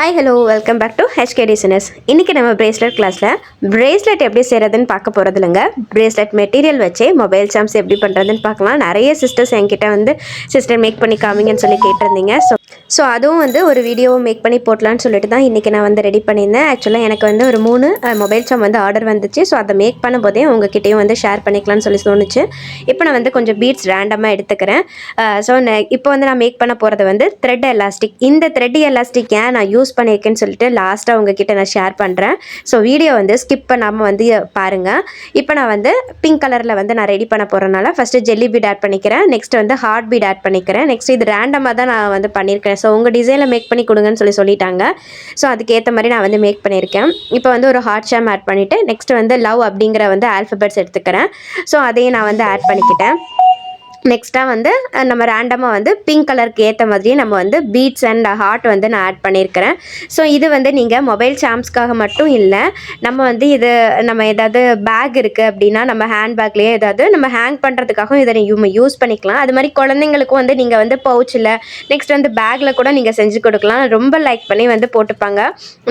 Hi hello welcome back to HK designs இன்றைக்கி நம்ம bracelet கிளாஸில் பிரேஸ்லெட் எப்படி செய்கிறதுன்னு பார்க்க போகிறது இல்லைங்க. பிரேஸ்லெட் மெட்டீரியல் வச்சு மொபைல் சாம்ஸ் எப்படி பண்ணுறதுன்னு பார்க்கலாம். நிறைய சிஸ்டர்ஸ் என்கிட்ட வந்து சிஸ்டர் மேக் பண்ணி காமிங்கன்னு சொல்லி கேட்டிருந்தீங்க. ஸோ ஸோ அதுவும் வந்து ஒரு வீடியோவை மேக் பண்ணி போட்டலான்னு சொல்லிட்டு தான் இன்றைக்கி நான் வந்து ரெடி பண்ணியிருந்தேன். ஆக்சுவலாக எனக்கு வந்து ஒரு மூணு மொபைல் சம் வந்து ஆர்டர் வந்துச்சு. ஸோ அதை மேக் பண்ணும்போதே உங்ககிட்டயும் வந்து ஷேர் பண்ணிக்கலாம்னு சொல்லி தோணுச்சு. இப்போ நான் வந்து கொஞ்சம் பீட்ஸ் ரேண்டமாக எடுத்துக்கிறேன். ஸோ இப்போ வந்து நான் மேக் பண்ண போகிறது வந்து த்ரெட் எலாஸ்டிக் இந்த த்ரெட் எலாஸ்டிக் ஏன் நான் யூஸ் பண்ணியிருக்கேன்னு சொல்லிட்டு லாஸ்ட்டாக உங்ககிட்ட நான் ஷேர் பண்ணுறேன் ஸோ வீடியோ வந்து ஸ்கிப் பண்ணாமல் வந்து பாருங்கள் இப்போ நான் வந்து பிங்க் கலரில் வந்து நான் ரெடி பண்ண போகிறனால ஃபஸ்ட்டு ஜெல்லி பீட் ஆட் பண்ணிக்கிறேன். நெக்ஸ்ட் வந்து ஹார்ட் பீட் ஆட் பண்ணிக்கிறேன். நெக்ஸ்ட் இது ரேண்டமாக தான் நான் வந்து பண்ணியிருக்கேன். ஸோ உங்கள் டிசைனில் மேக் பண்ணி கொடுங்கன்னு சொல்லி சொல்லிட்டாங்க. ஸோ அதுக்கேற்ற மாதிரி நான் வந்து மேக் பண்ணியிருக்கேன். இப்போ வந்து ஒரு ஹார்ட் ஷாம் ஆட் பண்ணிவிட்டு நெக்ஸ்ட் வந்து லவ் அப்படிங்கிற வந்து ஆல்ஃபபெட்ஸ் எடுத்துக்கிறேன். ஸோ அதையும் நான் வந்து ஆட் பண்ணிக்கிட்டேன். நெக்ஸ்ட்டாக வந்து நம்ம ரேண்டமாக வந்து பிங்க் கலருக்கு ஏற்ற மாதிரியே நம்ம வந்து பீட்ஸ் அண்ட் ஹார்ட் வந்து நான் ஆட் பண்ணியிருக்கிறேன் ஸோ இது வந்து நீங்கள் மொபைல் சாம்ஸ்க்காக மட்டும் இல்லை நம்ம வந்து இது நம்ம ஏதாவது பேக் இருக்குது அப்படின்னா நம்ம ஹேண்ட் பேக்லேயே ஏதாவது நம்ம ஹேங் பண்ணுறதுக்காகவும் இதை நம்ம யூஸ் பண்ணிக்கலாம். அது மாதிரி குழந்தைங்களுக்கும் வந்து நீங்கள் வந்து பவுச்சில் நெக்ஸ்ட் வந்து பேக்கில் கூட நீங்கள் செஞ்சு கொடுக்கலாம். ரொம்ப லைக் பண்ணி வந்து போட்டுப்பாங்க.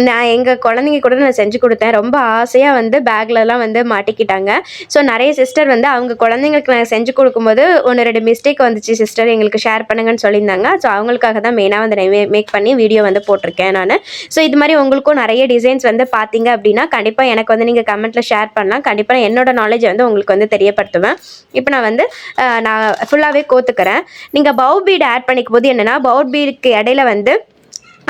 நான் எங்கள் குழந்தைங்க கூட நான் செஞ்சு கொடுத்தேன். ரொம்ப ஆசையாக வந்து பேக்லலாம் வந்து மாட்டிக்கிட்டாங்க. ஸோ நிறைய சிஸ்டர் வந்து அவங்க குழந்தைங்களுக்கு நான் செஞ்சு கொடுக்கும்போது ஒன்று ரெண்டு மிஸ்டேக் வந்துச்சு சிஸ்டர் எங்களுக்கு ஷேர் பண்ணுங்கன்னு சொல்லியிருந்தாங்க. ஸோ அவங்களுக்காக தான் மெயினாக வந்து நான் மேக் பண்ணி வீடியோ வந்து போட்டிருக்கேன் நான். ஸோ இது மாதிரி உங்களுக்கும் நிறைய டிசைன்ஸ் வந்து பார்த்தீங்க அப்படின்னா கண்டிப்பாக எனக்கு வந்து நீங்கள் கமெண்ட்டில் ஷேர் பண்ணலாம். கண்டிப்பாக நான் என்னோட நாலேஜ் வந்து உங்களுக்கு வந்து தெரியப்படுத்துவேன். இப்போ நான் வந்து நான் ஃபுல்லாகவே கோத்துக்கிறேன். நீங்கள் பவு பீடு ஆட் பண்ணிக்கும் போது என்னென்னா பவு பீடுக்கு இடையில வந்து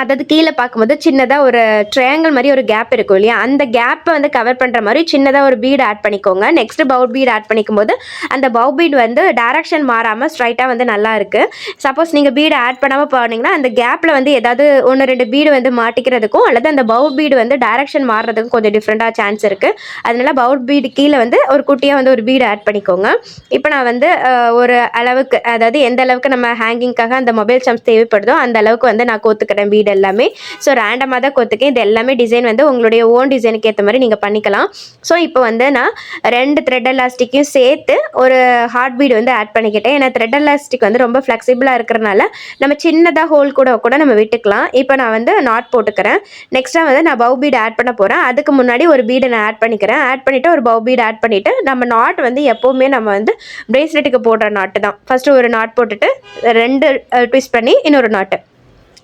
அதாவது கீழே பார்க்கும்போது சின்னதாக ஒரு ட்ரையாங்கிள் மாதிரி ஒரு கேப் இருக்கும் இல்லையா? அந்த கேப்பை வந்து கவர் பண்ணுற மாதிரி சின்னதாக ஒரு பீட் ஆட் பண்ணிக்கோங்க. நெக்ஸ்ட் பவு பீட் ஆட் பண்ணிக்கும் போது அந்த பவு பீட் வந்து டேரக்ஷன் மாறாமல் ஸ்ட்ரைட்டாக வந்து நல்லா இருக்குது சப்போஸ் நீங்கள் பீடு ஆட் பண்ணாமல் போனீங்கன்னா அந்த கேப்பில் வந்து ஏதாவது ஒன்று ரெண்டு பீடு வந்து மாட்டிக்கிறதுக்கும் அல்லது அந்த பவு பீடு வந்து டேரக்ஷன் மாறுறதுக்கும் கொஞ்சம் டிஃப்ரெண்ட்டாக சான்ஸ் இருக்குது அதனால பவுட் பீடு கீழே வந்து ஒரு குட்டியாக வந்து ஒரு பீடு ஆட் பண்ணிக்கோங்க. இப்போ நான் வந்து ஒரு அளவுக்கு அதாவது எந்த அளவுக்கு நம்ம ஹேங்கிங்காக அந்த மொபைல் சம்ஸ் தேவைப்படுதோ அந்த அளவுக்கு வந்து நான் கோத்துக்கிறேன் பீடு எல்லாமே. ஸோ ரேண்டமாக தான் கொத்துக்கேன் இது எல்லாமே டிசைன் வந்து உங்களுடைய ஓன் டிசைனுக்கு ஏற்ற மாதிரி நீங்கள் பண்ணிக்கலாம். ஸோ இப்போ வந்து நான் ரெண்டு த்ரெட் எலாஸ்டிக்கையும் சேர்த்து ஒரு ஹார்ட் பீட் வந்து ஆட் பண்ணிக்கிட்டேன். ஏன்னா த்ரெட் எலாஸ்டிக் வந்து ரொம்ப ஃப்ளெக்சிபிளாக இருக்கிறனால நம்ம சின்னதாக ஹோல் கூட கூட நம்ம விட்டுக்கலாம். இப்போ நான் வந்து நாட் போட்டுக்கிறேன். நெக்ஸ்ட்டாக வந்து நான் பவு பீடு ஆட் பண்ண போகிறேன் அதுக்கு முன்னாடி ஒரு பீடை நான் ஆட் பண்ணிக்கிறேன். ஆட் பண்ணிவிட்டு ஒரு பவு பீட் ஆட் பண்ணிவிட்டு நம்ம நாட் வந்து எப்போவுமே நம்ம வந்து பிரேஸ்லெட்டுக்கு போடுற நாட்டு தான். ஃபஸ்ட்டு ஒரு நாட் போட்டுட்டு ரெண்டு ட்விஸ்ட் பண்ணி இன்னொரு நாட்டு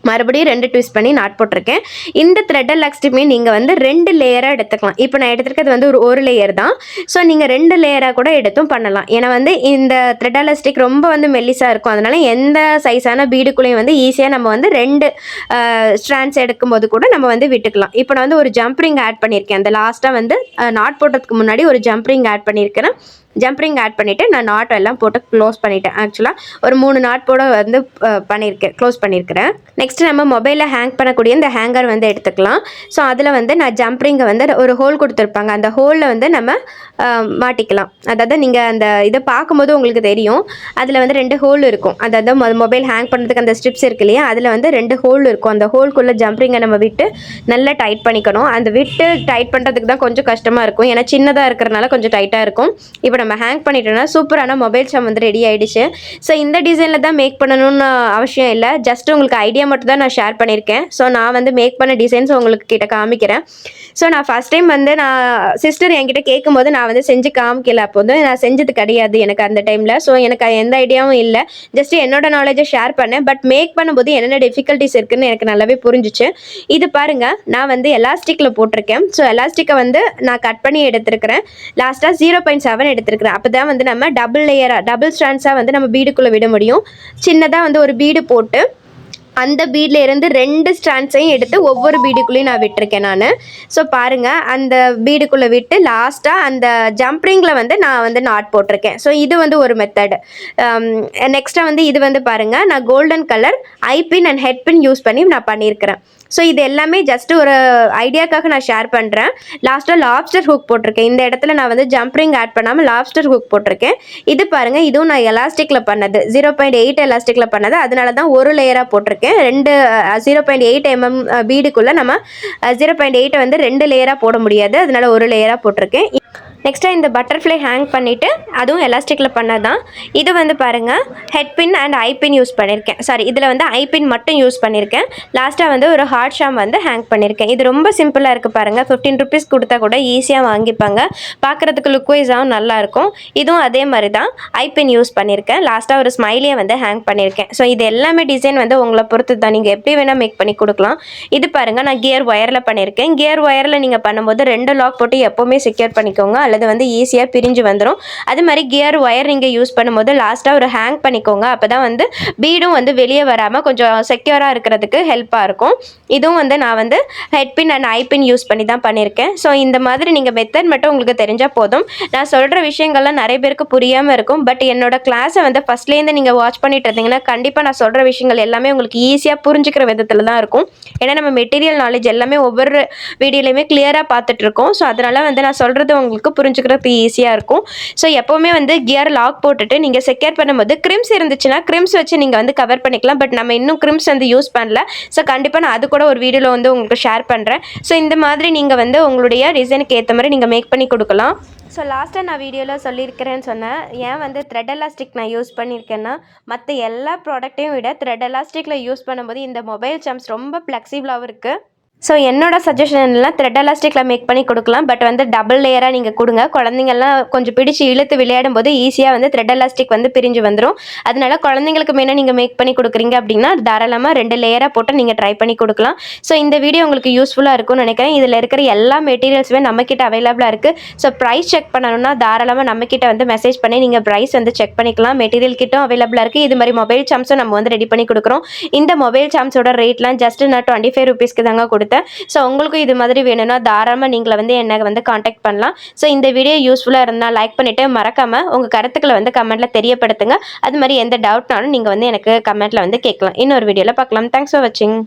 மறுபடியும் ரெண்டு ட்விஸ்ட் பண்ணி நாட் போட்டிருக்கேன். இந்த த்ரெட் எலாஸ்டிக்குமே நீங்கள் வந்து ரெண்டு லேயராக எடுத்துக்கலாம். இப்போ நான் எடுத்துருக்கிறது வந்து ஒரு ஒரு லேயர் தான். ஸோ நீங்கள் ரெண்டு லேயராக கூட எடுத்தும் பண்ணலாம். ஏன்னா வந்து இந்த த்ரெட் ஸ்டிக் ரொம்ப வந்து மெல்லிஸாக இருக்கும். அதனால் எந்த சைஸான பீடுக்குள்ளேயும் வந்து ஈஸியாக நம்ம வந்து ரெண்டு ஸ்ட்ராண்ட்ஸ் எடுக்கும்போது கூட நம்ம வந்து விட்டுக்கலாம். இப்போ நான் வந்து ஒரு ஜம்ப் ரிங் ஆட் பண்ணியிருக்கேன். அந்த லாஸ்ட்டாக வந்து நாட் போட்டதுக்கு முன்னாடி ஒரு ஜம்ப் ரிங் ஆட் பண்ணியிருக்கிறேன். ஜம்பரிங் ஆட் பண்ணிவிட்டு நான் நாட் எல்லாம் போட்டு க்ளோஸ் பண்ணிட்டேன். ஆக்சுவலாக ஒரு மூணு நாட் போட வந்து பண்ணியிருக்கேன் க்ளோஸ் பண்ணியிருக்கிறேன் நெக்ஸ்ட் நம்ம மொபைலில் ஹேங் பண்ணக்கூடிய இந்த ஹேங்கர் வந்து எடுத்துக்கலாம். ஸோ அதில் வந்து நான் ஜம்பரிங்கை வந்து ஒரு ஹோல் கொடுத்துருப்பாங்க. அந்த ஹோலில் வந்து நம்ம மாட்டிக்கலாம். அதாவது நீங்கள் அந்த இதை பார்க்கும்போது உங்களுக்கு தெரியும். அதில் வந்து ரெண்டு ஹோல் இருக்கும். அதாவது மொபைல் ஹேங் பண்ணுறதுக்கு அந்த ஸ்ட்ரிப்ஸ் இருக்கு இல்லையா? அதில் வந்து ரெண்டு ஹோல் இருக்கும். அந்த ஹோல்குள்ளே ஜம்பரிங்கை நம்ம விட்டு நல்லா டைட் பண்ணிக்கணும். அந்த விட்டு டைட் பண்ணுறதுக்கு தான் கொஞ்சம் கஷ்டமாக இருக்கும். ஏன்னா சின்னதாக இருக்கிறனால கொஞ்சம் டைட்டாக இருக்கும். இப்போ நம்ம ஹேங் பண்ணிட்டோம்னா சூப்பரான மொபைல் சாம் வந்து ரெடி ஆகிடுச்சு ஸோ இந்த டிசைனில் தான் மேக் பண்ணணும்னு அவசியம் இல்லை. ஜஸ்ட் உங்களுக்கு ஐடியா மட்டும் தான் நான் ஷேர் பண்ணியிருக்கேன். ஸோ நான் வந்து மேக் பண்ண டிசைன்ஸ் உங்களுக்கு கிட்ட காமிக்கிறேன். ஸோ நான் ஃபஸ்ட் டைம் வந்து நான் சிஸ்டர் என்கிட்ட கேட்கும்போது நான் வந்து செஞ்சு காமிக்கல. அப்போ வந்து நான் செஞ்சது கிடையாது எனக்கு அந்த டைமில் ஸோ எனக்கு எந்த ஐடியாவும் இல்லை. ஜஸ்ட் என்னோட நாலேஜை ஷேர் பண்ணேன். பட் மேக் பண்ணும்போது என்னென்ன டிஃபிகல்ட்டிஸ் இருக்குன்னு எனக்கு நல்லாவே புரிஞ்சிச்சு. இது பாருங்கள் நான் வந்து எலாஸ்டிக்கில் போட்டிருக்கேன். ஸோ எலாஸ்டிக்கை வந்து நான் கட் பண்ணி எடுத்திருக்கிறேன். லாஸ்ட்டாக ஜீரோ பாயிண்ட் செவன் எடுத்திருக்கிறேன் அப்போ தான் வந்து நம்ம டபுள் லேயராக டபுள் ஸ்டாண்ட்ஸாக வந்து நம்ம பீடுக்குள்ளே விட முடியும். சின்னதாக வந்து ஒரு பீடு போட்டு அந்த பீட்ல இருந்து ரெண்டு ஸ்டாண்ட்ஸையும் எடுத்து ஒவ்வொரு பீடுக்குள்ளேயும் நான் விட்டிருக்கேன் நான். ஸோ பாருங்க அந்த பீடுக்குள்ளே விட்டு லாஸ்ட்டாக அந்த ஜம்ப்ரிங்கில் வந்து நான் வந்து நாட் போட்டிருக்கேன். ஸோ இது வந்து ஒரு மெத்தடு நெக்ஸ்ட்டாக um, வந்து இது வந்து பாருங்கள் நான் golden colour eye pin and head pin use பண்ணி நான் பண்ணியிருக்கிறேன். ஸோ இது எல்லாமே ஜஸ்ட் ஒரு ஐடியாக்காக நான் ஷேர் பண்ணுறேன் லாஸ்ட்டாக லாப்ஸ்டர் ஹுக் போட்டிருக்கேன். இந்த இடத்துல நான் வந்து ஜம்ப்ரிங் ஆட் பண்ணாமல் லாப்ஸ்டர் ஹுக் போட்டிருக்கேன். இது பாருங்கள் இதுவும் நான் எலாஸ்டிக்கில் பண்ணது. ஜீரோ பாயிண்ட் எயிட் எலாஸ்டிக்கில் பண்ணது. அதனால தான் ஒரு லேயராக போட்டிருக்கேன். ரெண்டு ஜீரோ பாயிண்ட் எயிட் எம்எம் பீடுக்குள்ளே நம்ம ஜீரோ பாயிண்ட் எயிட்டை வந்து ரெண்டு லேயராக போட முடியாது. அதனால ஒரு லேயராக போட்டிருக்கேன். நெக்ஸ்ட்டு இந்த பட்டர்ஃப்ளை ஹேங் பண்ணிவிட்டு அதுவும் எலாஸ்டிக்கில் பண்ணது தான் இது வந்து பாருங்கள் head pin and eye pin use பண்ணியிருக்கேன் சாரி இதில் வந்து ஐ பின் மட்டும் யூஸ் பண்ணியிருக்கேன் லாஸ்ட்டாக வந்து ஒரு ஹார்ட் ஷாம் வந்து ஹேங் பண்ணியிருக்கேன் இது ரொம்ப சிம்பிளாக இருக்குது பாருங்கள் ஃபிஃப்டீன் ருபீஸ் கொடுத்தா கூட ஈஸியாக வாங்கிப்பாங்க. பார்க்குறதுக்கு லுக்வைஸாகவும் நல்லாயிருக்கும் இதுவும் அதே மாதிரி தான் ஐ பின் யூஸ் பண்ணியிருக்கேன் லாஸ்ட்டாக ஒரு ஸ்மைலியை வந்து ஹேங் பண்ணியிருக்கேன் ஸோ இது எல்லாமே டிசைன் வந்து உங்களை பொறுத்து தான் நீங்கள் எப்படி வேணால் மேக் பண்ணி கொடுக்கலாம். இது பாருங்கள் நான் கியர் ஒயரில் பண்ணியிருக்கேன் கியர் ஒயரில் நீங்கள் பண்ணும்போது ரெண்டு லாக் போட்டு எப்போவுமே செக்யூர் பண்ணிக்கோங்க. அல்லது வந்து ஈஸியாக பிரிஞ்சு வந்துடும் அது மாதிரி கியர் ஒயர் நீங்கள் யூஸ் பண்ணும்போது லாஸ்ட்டாக ஒரு ஹேங் பண்ணிக்கோங்க. அப்போ தான் வந்து பீடும் வந்து வெளியே வராமல் கொஞ்சம் செக்யூராக இருக்கிறதுக்கு ஹெல்ப்பாக இருக்கும். இதுவும் வந்து நான் வந்து ஹெட்பின் அண்ட் ஐபின் யூஸ் பண்ணி தான் பண்ணியிருக்கேன். ஸோ இந்த மாதிரி நீங்கள் மெத்தட் மட்டும் உங்களுக்கு தெரிஞ்சால் போதும். நான் சொல்கிற விஷயங்கள்லாம் நிறைய பேருக்கு புரியாமல் இருக்கும். பட் என்னோட கிளாஸை வந்து ஃபஸ்ட்லேருந்து நீங்கள் வாட்ச் பண்ணிட்டு இருந்தீங்கன்னா கண்டிப்பாக நான் சொல்கிற விஷயங்கள் எல்லாமே உங்களுக்கு ஈஸியாக புரிஞ்சுக்கிற விதத்தில் தான் இருக்கும். ஏன்னா நம்ம மெட்டீரியல் நாலேஜ் எல்லாமே ஒவ்வொரு வீடியோலையுமே கிளியராக பார்த்துட்ருக்கோம் ஸோ அதனால் வந்து நான் சொல்கிறது உங்களுக்கு புரிஞ்சுக்கிறதுக்கு ஈஸியாக இருக்கும். ஸோ எப்போவுமே வந்து கியர் லாக் போட்டுட்டு நீங்கள் செக்யூர் பண்ணும்போது க்ரிம்ஸ் இருந்துச்சுன்னா க்ரிம்ஸ் வச்சு நீங்கள் வந்து கவர் பண்ணிக்கலாம். பட் நம்ம இன்னும் க்ரிம்ஸ் வந்து யூஸ் பண்ணல. ஸோ கண்டிப்பாக நான் அது கூட ஒரு வீடியோவில் வந்து உங்களுக்கு ஷேர் பண்ணுறேன் ஸோ இந்த மாதிரி நீங்கள் வந்து உங்களுடைய டிசைனுக்கு ஏற்ற மாதிரி நீங்கள் மேக் பண்ணி கொடுக்கலாம். ஸோ லாஸ்ட்டாக நான் வீடியோவில் சொல்லியிருக்கிறேன்னு சொன்னேன். ஏன் வந்து த்ரெட் எலாஸ்டிக் நான் யூஸ் பண்ணியிருக்கேன்னா மற்ற எல்லா ப்ராடக்ட்டையும் விட த்ரெட் எலாஸ்டிக்கில் யூஸ் பண்ணும்போது இந்த மொபைல் சாம்ஸ் ரொம்ப ஃப்ளெக்சிபிளாகவும் இருக்குது ஸோ என்னோட சஜஷன்லாம் த்ரெட் எலாஸ்டிக்கில் மேக் பண்ணி கொடுக்கலாம். பட் வந்து டபுள் லேயராக நீங்கள் கொடுங்க. குழந்தைங்கள்லாம் கொஞ்சம் பிடிச்சி இழுத்து விளையாடும் போது ஈஸியாக வந்து த்ரெட் எலாஸ்டிக் வந்து பிரிஞ்சு வந்துடும் அதனால குழந்தைங்களுக்கு மேலே நீங்கள் மேக் பண்ணி கொடுக்குறீங்க அப்படின்னா தாராளமாக ரெண்டு லேயராக போட்டு நீங்கள் ட்ரை பண்ணி கொடுக்கலாம். ஸோ இந்த வீடியோ உங்களுக்கு யூஸ்ஃபுல்லாக இருக்கும்னு நினைக்கிறேன். இதில் இருக்கிற எல்லா மெட்டீரியல்ஸுமே நம்மக்கிட்ட அவைலபிளாக இருக்குது ஸோ ப்ரைஸ் செக் பண்ணணும்னா தாராளமாக நம்மக்கிட்ட வந்து மெசேஜ் பண்ணி நீங்கள் ப்ரைஸ் வந்து செக் பண்ணிக்கலாம். மெட்டீரியல் கிட்டும் அவைலபிளாக இருக்குது இது மாதிரி மொபைல் சாம்ஸும் நம்ம வந்து ரெடி பண்ணி கொடுக்குறோம். இந்த மொபைல் சாம்ஸோட ரேட்லாம் ஜஸ்ட் நான் டுவெண்ட்டி ஃபைவ் ருபீஸ்க்கு தாங்க கொடுத்தேன். ஸோ உங்களுக்கும் இது மாதிரி வேணும்னா தாராளமாக நீங்கள் வந்து என்னை வந்து காண்டாக்ட் பண்ணலாம். ஸோ இந்த வீடியோ யூஸ்ஃபுல்லாக இருந்தால் லைக் பண்ணிவிட்டு மறக்காமல் உங்கள் கருத்துக்களை வந்து கமெண்ட்டில் தெரியப்படுத்துங்க. அது மாதிரி எந்த டவுட்னாலும் நீங்கள் வந்து எனக்கு கமெண்ட்டில் வந்து கேட்கலாம். இன்னொரு வீடியோவில் பார்க்கலாம். தேங்க்ஸ் ஃபார் வாட்சிங்